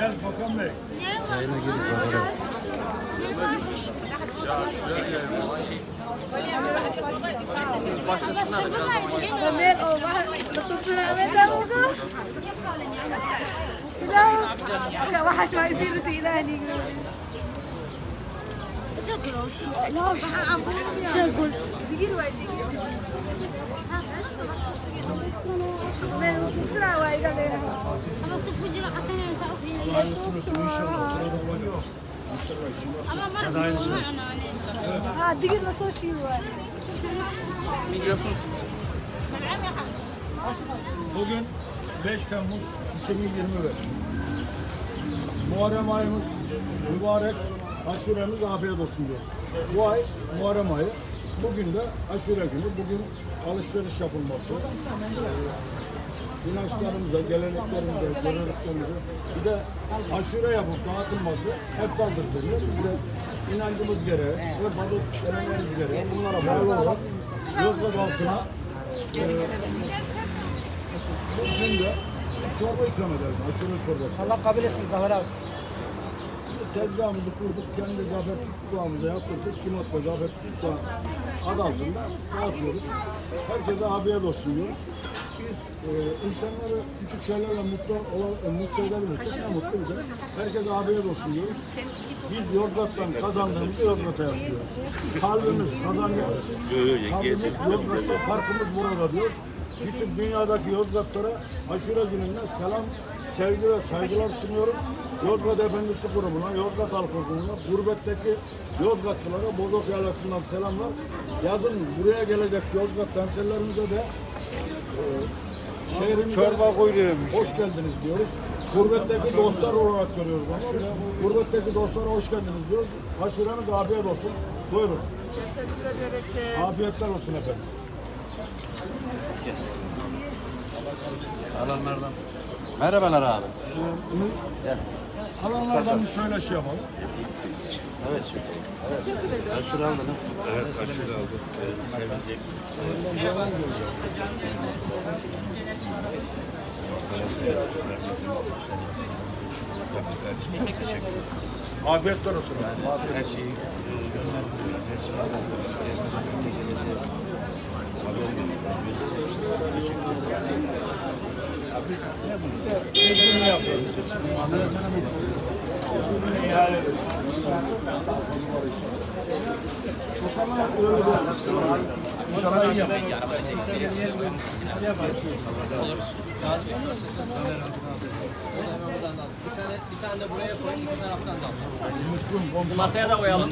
Gel bakalım bey. Yayına girdik arkadaşlar. Ömer o var. Tutsana Ömer de oldu. سلام أوكي واحد ما يصير تيلاني شو أقول؟ لا شو أقول؟ دقيقة واحدة ana Ha, digir nasıl şey var? Bugün 5 Temmuz 2021. Muharrem ayımız mübarek, aşuremiz afiyet olsun diyor. Bu ay Muharrem ayı, bugün de aşure günü, bugün alışveriş yapılması, inançlarımıza, geleneklerimize, göreneklerimize bir de aşure yapıp dağıtılması eftaldır deniyor. Biz de inancımız gereği, örfada söylememiz gereği bunlara bağlı olarak Yozgat halkına Bugün de çorba ikram edelim, aşure çorbası. Allah kabul etsin Zahar abi. Tezgahımızı kurduk, kendi zafer tuttuğumuza yaptırdık. Kimot'ta zafer tuttuğu adı altında dağıtıyoruz. Herkese afiyet olsun diyoruz. Biz e, insanları küçük şeylerle mutlu, olan, e, mutlu edebilirsek ne mutlu bize. Herkese afiyet olsun diyoruz. Biz Yozgat'tan kazandığımızı Yozgat'a yapıyoruz. Kalbimiz kazanıyoruz. Kalbimiz Yozgat'ta, farkımız burada diyoruz. Bütün dünyadaki Yozgatlara aşure gününden selam, sevgi ve saygılar sunuyorum. Yozgat Efendisi grubuna, Yozgat halkı grubuna, gurbetteki Yozgatlılara Bozok Yaylası'ndan selamlar. Yazın buraya gelecek Yozgat temsillerimize de şehrimize Çorba koyuyormuş. hoş geldiniz diyoruz. Gurbetteki dostlar olarak görüyoruz onu. Gurbetteki dostlara hoş geldiniz diyoruz. Aşureniz afiyet olsun. Buyurun. Kesenize bereket. Afiyetler olsun efendim. Alanlardan. Merhabalar abi. Gel. Alanlardan bir söyleşi yapalım. Evet. Evet. Aşure aldınız. Evet, aşure aldım. Afiyetler olsun. Her şeyi Bizim yapıyoruz. İnşallah öyle de İnşallah iyi yapar. Bir tane, bir tane buraya koy, iki taraftan da al. Masaya da koyalım.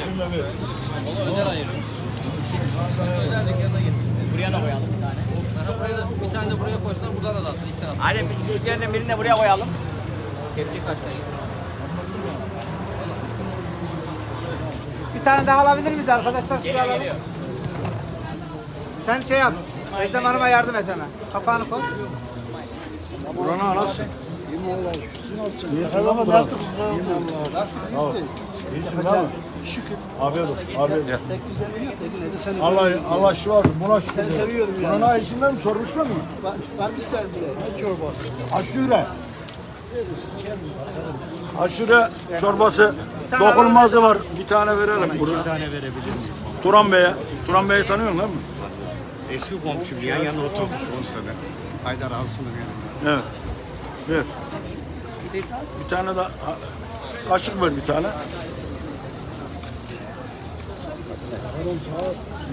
Onu özel ayırıyoruz. Özel dükkanına getir. Buraya da koyalım bir tane. Bir tane de buraya koysan burada da dalsın iki taraftan. Küçüklerinden birini de buraya koyalım. Kepçe kaç tane? Bir tane daha alabilir miyiz arkadaşlar? Şuraya alalım. geliyor. Sen şey yap. Özlem Hanım'a yardım et hemen. Kapağını koy. Buranı nasıl? Nasıl iyisin? İyisin değil mi? Şükür. Afiyet olsun. Afiyet olsun. Allah, Allah şifa versin. Buna şükür. Seni seviyorum yani. Buranın içinden mi? Çormuşlar mı? Var, var bir sen bile. Çorbası. Aşure. Aşure çorbası dokunmazı var. Bir tane verelim buraya. tane verebilir miyiz? Turan Bey'e. Turan Bey'i tanıyorsun değil mi? Eski komşum yan yana oturmuş 10 sene. Haydar Alsun'un yanında. Evet. Ver. Bir tane de kaşık ver bir tane.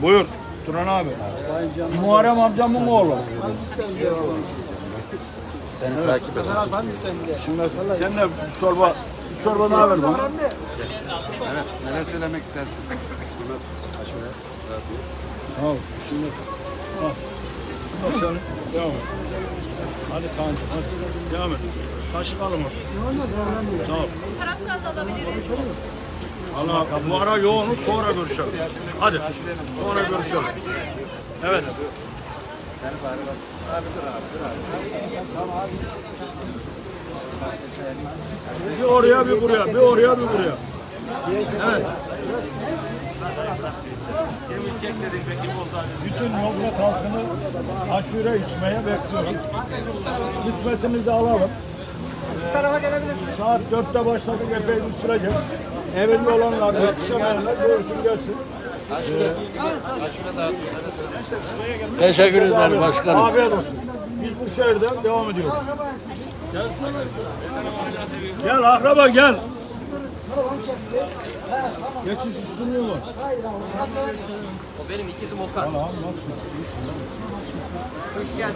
Buyur Turan abi. Muharrem amcamın oğlu. Seni takip et. Zafer abi var bir sen bile. Şimdi sen de çorba, bir çorba daha ver bana. Evet. Neler söylemek istersin? Aşure. Al şimdi. Al. Şunu da sen devam et. Hadi kancım hadi. Devam et. Kaşık alın bak. Sağ ol. Allah bu ara yoğunuz sonra görüşelim. Hadi. Sonra görüşelim. Evet. Bir oraya bir buraya, bir oraya bir buraya. Evet. Bütün Yozgat halkını aşure içmeye bekliyoruz. Kısmetimizi alalım. Bu tarafa gelebilirsiniz. Saat 4'te başladık epey bir sürecek. Evinde olanlar, yetişemeyenler görsün gelsin. Teşekkür ederim başkanım. Afiyet olsun. Biz bu şehirden devam ediyoruz. Gel akraba gel. Geçiş üstünlüğü var. O benim ikizim Okan. Hoş geldin.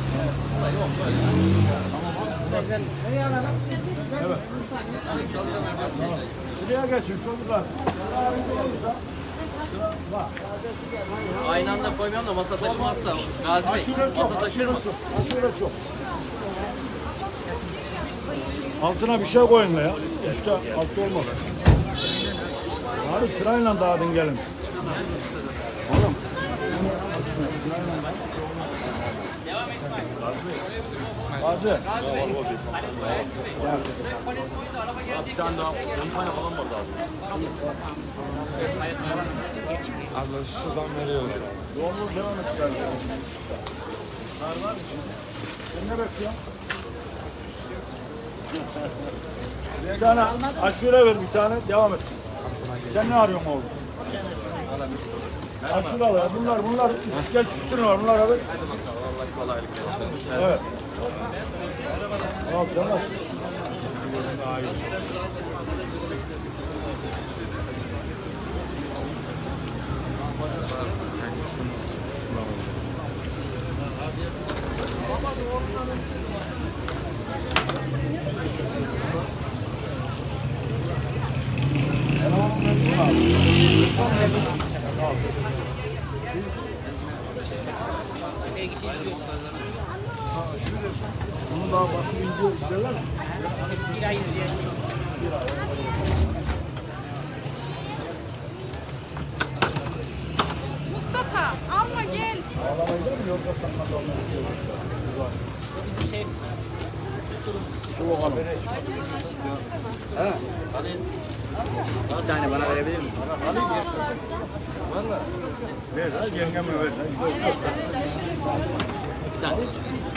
koyun. Şuraya geçin çocuklar. Aynı anda koymuyorum da masa taşımazsa. Gazi Bey masa taşır mı? Aşure çok. Altına bir şey koyun ya. Üstte altta olmaz. Abi sırayla dağıdın gelin. Oğlum. Hadi. Abla şuradan veriyorum. Doğumlu devam et. Var var mı? Sen ne bekliyorsun? Bir tane aşure ver bir tane devam et. Sen ne arıyorsun oğlum? Aşure al ya. Bunlar bunlar geç üstüne var. Bunlar abi. Evet. Al sen nasıl? Bunu daha bakım ince derler mi? Bir ay izleyelim. Mustafa alma gel. Ağlamayı da mı yolda sanmaz Bizim şey İki tane bana verebilir misiniz? Ver ha yengeme ver. Bir tane.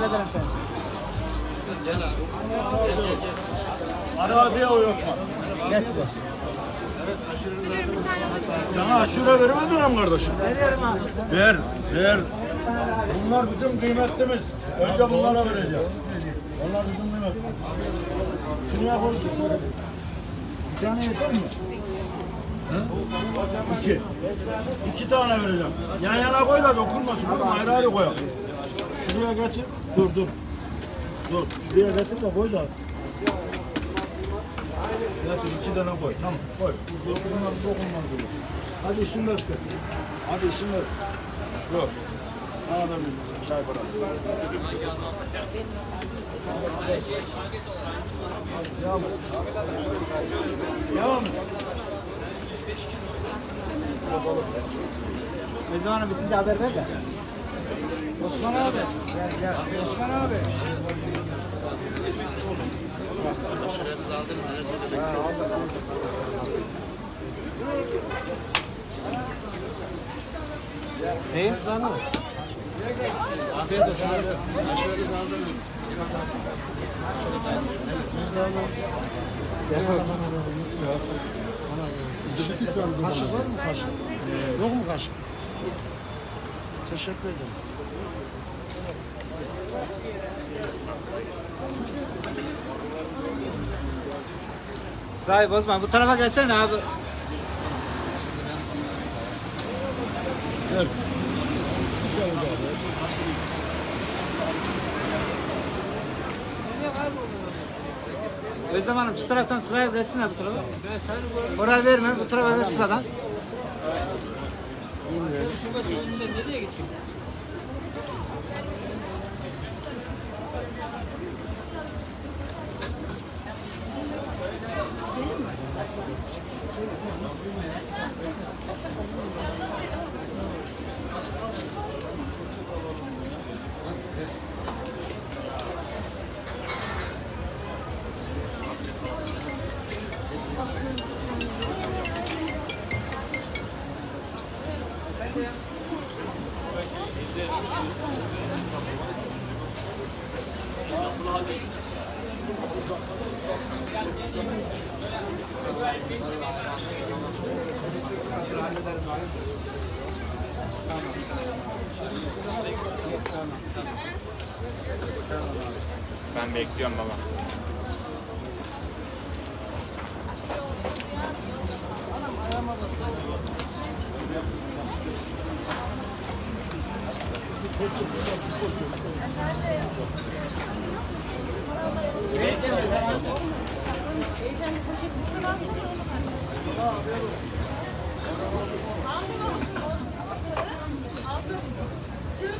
hallederim seni. Araziye uy Osman. Geç be. Sana aşure vermediler mi kardeşim? Veriyorum abi. Ver, ver. Bunlar bizim kıymetlimiz. Önce bunlara vereceğim. Onlar bizim kıymetlimiz. Şunu yaparsın. Bir tane yeter mi? Hı? İki. İki tane vereceğim. Yan yana koy da dokunmasın. Ayrı ayrı koyalım. Şuraya getir. Dur dur. Dur. Şuraya getir de koy da. Getir iki tane koy. Tamam koy. Bunlar dokunmaz böyle. Hadi işin ver. Hadi işin ver. Yok. Bana da bir çay bırak. Devam et. Devam et. Zaman bitince haber ver de. Osman abi. Gel gel. Osman abi. Neyi? Afiyet olsun. Aşurenizi aldınız. Kaşık var mı kaşık? Yok mu kaşık? Teşekkür ederim. Sırayı bozma. Bu tarafa gelsene abi. Gel. Özlem Hanım şu taraftan sıraya gelsin bu tarafa. Oraya verme. Bu tarafa ver sıradan. Şurada önünde nereye gittik? Ben bekliyorum baba.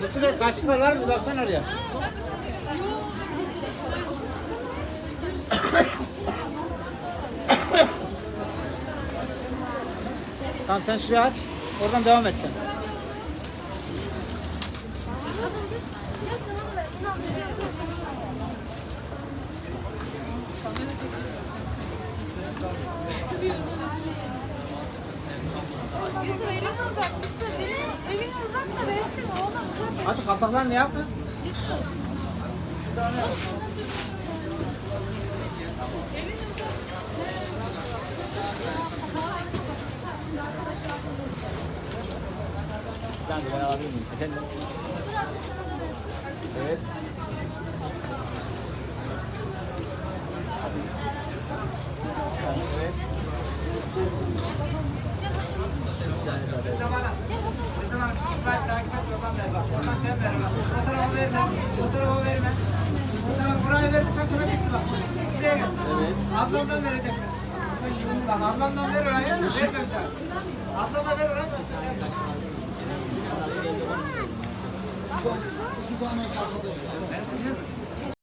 Götüre kaşıklar var mı? Baksana oraya. tamam sen şuraya aç. Oradan devam et sen. Hadi kapaklar ne yaptın? Ben? Evet. Evet. Özlem Hanım. Özlem Hanım. İsmail takip et. Oradan ver bak. Oradan sen ver bak. O tarafa verme. O tarafa verme. O tarafa buraya verdikten sonra bitti bak. Şuraya gel. Evet. Ablamdan vereceksin. Bak ablamdan ver oraya. Verme bir daha. Ablamdan ver oraya.